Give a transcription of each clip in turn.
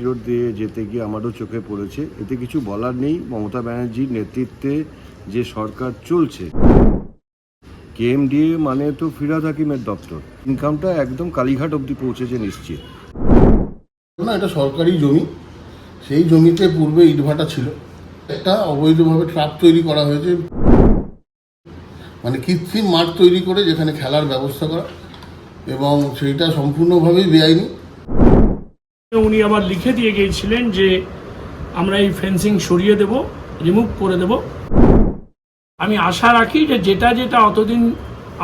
Road দিয়ে যেতে গিয়ে আমারও চোখে পড়েছে। এতে কিছু বলার নেই। মমতা ব্যানার্জির নেতৃত্বে যে সরকার চলছে, কেএমডিএ মানে তো ফিরাদ হাকিমের দপ্তর। ইনকামটা একদম কালীঘাট অবধি পৌঁছেছে নিশ্চিত। না, এটা সরকারি জমি। সেই জমিতে পূর্বে ইটভাটা ছিল। একটা অবৈধভাবে ট্রাপ তৈরি করা হয়েছে। মানে কৃত্রিম মাঠ তৈরি করে যেখানে খেলার ব্যবস্থা করা। এবং সেইটা সম্পূর্ণভাবেই বেআইনি। উনি আবার লিখে দিয়ে গিয়েছিলেন যে আমরা এই ফেন্সিং সরিয়ে দেব, রিমুভ করে দেব। আমি আশা রাখি যে যেটা যেটা অতদিন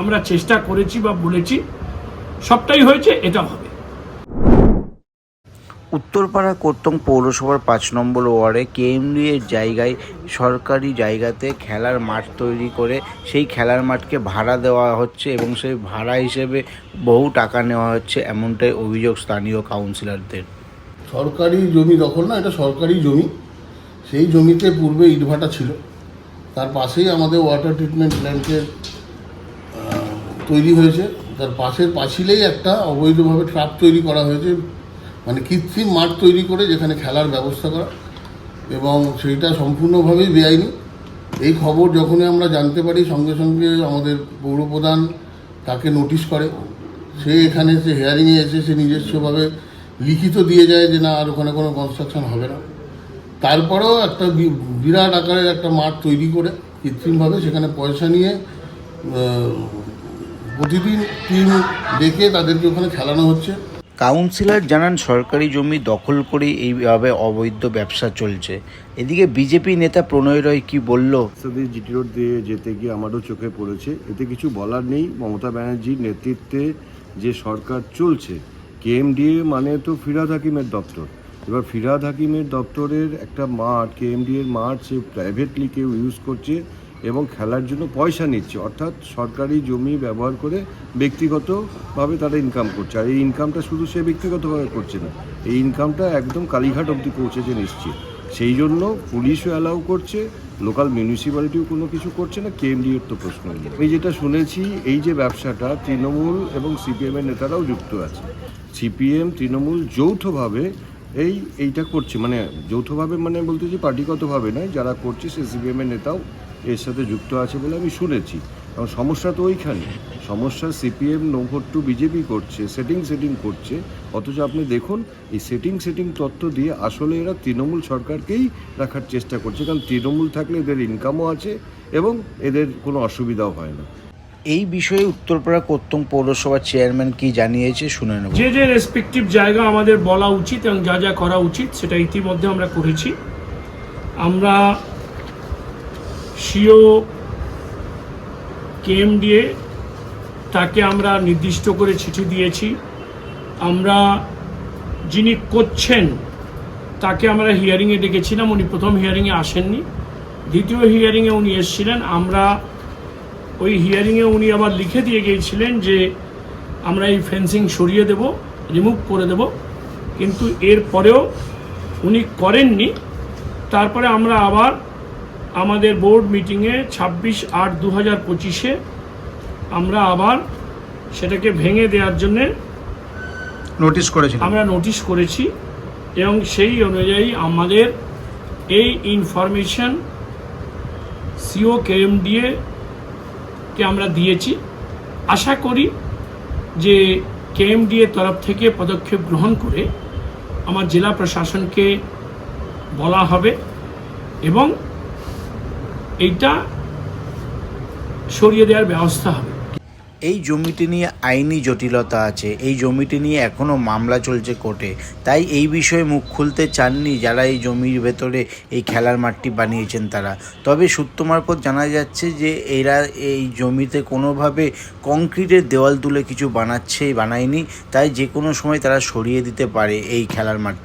আমরা চেষ্টা করেছি বা বলেছি, সবটাই হয়েছে এটা হবে। উত্তরপাড়া কোত্তং পৌরসভার পাঁচ নম্বর ওয়ার্ডে কেএমডি এর জায়গায়, সরকারি জায়গাতে খেলার মাঠ তৈরি করে সেই খেলার মাঠকে ভাড়া দেওয়া হচ্ছে এবং সেই ভাড়া হিসেবে বহু টাকা নেওয়া হচ্ছে, এমনটাই অভিযোগ স্থানীয় কাউন্সিলরদের। সরকারি জমি দখল না, এটা সরকারি জমি। সেই জমিতে পূর্বে ইটভাটা ছিল। তার পাশেই আমাদের ওয়াটার ট্রিটমেন্ট প্ল্যান্টের তৈরি হয়েছে। তার পাশের পাঁচিলেই একটা অবৈধভাবে ট্রাপ তৈরি করা হয়েছে। মানে কৃত্রিম মাঠ তৈরি করে যেখানে খেলার ব্যবস্থা করা। এবং সেইটা সম্পূর্ণভাবেই বেআইনি। এই খবর যখনই আমরা জানতে পারি, সঙ্গে সঙ্গে আমাদের পৌরপ্রধান তাকে নোটিশ করে। সে এখানে সে হেয়ারিংয়ে এসে সে নিজস্বভাবে লিখিত দিয়ে যায় যে না আর ওখানে কোনো কনস্ট্রাকশন হবে না। তারপরেও একটা বিরাট আকারের একটা মাঠ তৈরি করে কৃত্রিমভাবে সেখানে পয়সা নিয়ে প্রতিদিন টিম ডেকে তাদেরকে ওখানে খেলানো হচ্ছে। কাউন্সিলর জানান সরকারি জমি দখল করেই এইভাবে অবৈধ ব্যবসা চলছে। এদিকে বিজেপি নেতা প্রণয় রয় কি বলল? জিটি রোড দিয়ে যেতে গিয়ে আমারও চোখে পড়েছে এতে কিছু বলার নেই মমতা ব্যানার্জির নেতৃত্বে যে সরকার চলছে কেএমডিএ মানে তো ফিরাদ হাকিমের দপ্তর। এবার ফিরাদ হাকিমের দপ্তরের একটা মাঠ কেএমডি এর মাঠ, সে প্রাইভেটলি কেউ ইউজ করছে এবং খেলার জন্য পয়সা নিচ্ছে। অর্থাৎ সরকারি জমি ব্যবহার করে ব্যক্তিগতভাবে তারা ইনকাম করছে। আর এই ইনকামটা শুধু সে ব্যক্তিগতভাবে করছে না, এই ইনকামটা একদম কালীঘাট অবধি পৌঁছেছে নিশ্চিত। সেই জন্য পুলিশও অ্যালাউ করছে লোকাল মিউনিসিপ্যালিটিও কোনো কিছু করছে না কেএমডি এর তো প্রশ্ন আমি যেটা শুনেছি, এই যে ব্যবসাটা তৃণমূল এবং সিপিএমের নেতারাও যুক্ত আছে। সিপিএম, তৃণমূল যৌথভাবে এই এইটা করছে। মানে যৌথভাবে মানে বলতে যে পার্টিগতভাবে নয়, যারা করছে সে সিপিএমের নেতাও এর সাথে যুক্ত আছে বলে আমি শুনেছি। এবং সমস্যা তো ওইখানে। সমস্যা CPM no vote to BJP করছে, সেটিং সেটিং করছে। অথচ আপনি দেখুন, এই সেটিং সেটিং তত্ত্ব দিয়ে আসলে এরা তৃণমূল সরকারকেই রাখার চেষ্টা করছে। কারণ তৃণমূল থাকলে এদের ইনকামও আছে এবং এদের কোনো অসুবিধাও হয় না। এই বিষয়ে উত্তরপাড়া কোত্তং পৌরসভার চেয়ারম্যান কি জানিয়েছে শুনে নেব। যে যে রেসপেক্টিভ জায়গা আমাদের বলা উচিত এবং যা যা করা উচিত সেটা ইতিমধ্যে আমরা করেছি। আমরা সিও কেএমডিএ তাকে আমরা নির্দিষ্ট করে চিঠি দিয়েছি। আমরা যিনি করছেন তাকে আমরা হিয়ারিংয়ে ডেকেছিলাম, উনি প্রথম হিয়ারিংয়ে আসেননি। দ্বিতীয় হিয়ারিংয়ে উনি এসেছিলেন। আমরা ওই হিয়ারিংয়ে উনি আবার লিখে দিয়ে গিয়েছিলেন যে আমরা এই ফেন্সিং সরিয়ে দেব রিমুভ করে দেব। কিন্তু এর পরেও উনি করেননি। তারপরে আমরা আবার আমাদের বোর্ড মিটিংয়ে ছাব্বিশ আট দু হাজার পঁচিশে আমরা আবার সেটাকে ভেঙে দেওয়ার জন্যে নোটিশ করেছি আমরা নোটিশ করেছি এবং সেই অনুযায়ী আমাদের এই ইনফরমেশন সিও কেএমডিএ কে আমরা দিয়েছি। আশা করি যে কেএমডিএ তরফ থেকে পদক্ষেপ গ্রহণ করে আমার জেলা প্রশাসনকে বলা হবে এবং এইটা সরিয়ে দেওয়ার ব্যবস্থা হবে। এই জমিটি নিয়ে আইনি জটিলতা আছে, এই জমিটি নিয়ে এখনও মামলা চলছে কোর্টে। তাই এই বিষয়ে মুখ খুলতে চাননি যারা এই জমির ভেতরে এই খেলার মাঠটি বানিয়েছেন তারা। তবে সূত্র মারফত জানা যাচ্ছে যে এরা এই জমিতে কোনোভাবে কংক্রিটের দেওয়াল তুলে কিছু বানাচ্ছে, বানায়নি। তাই যে কোনো সময় তারা সরিয়ে দিতে পারে এই খেলার মাঠ।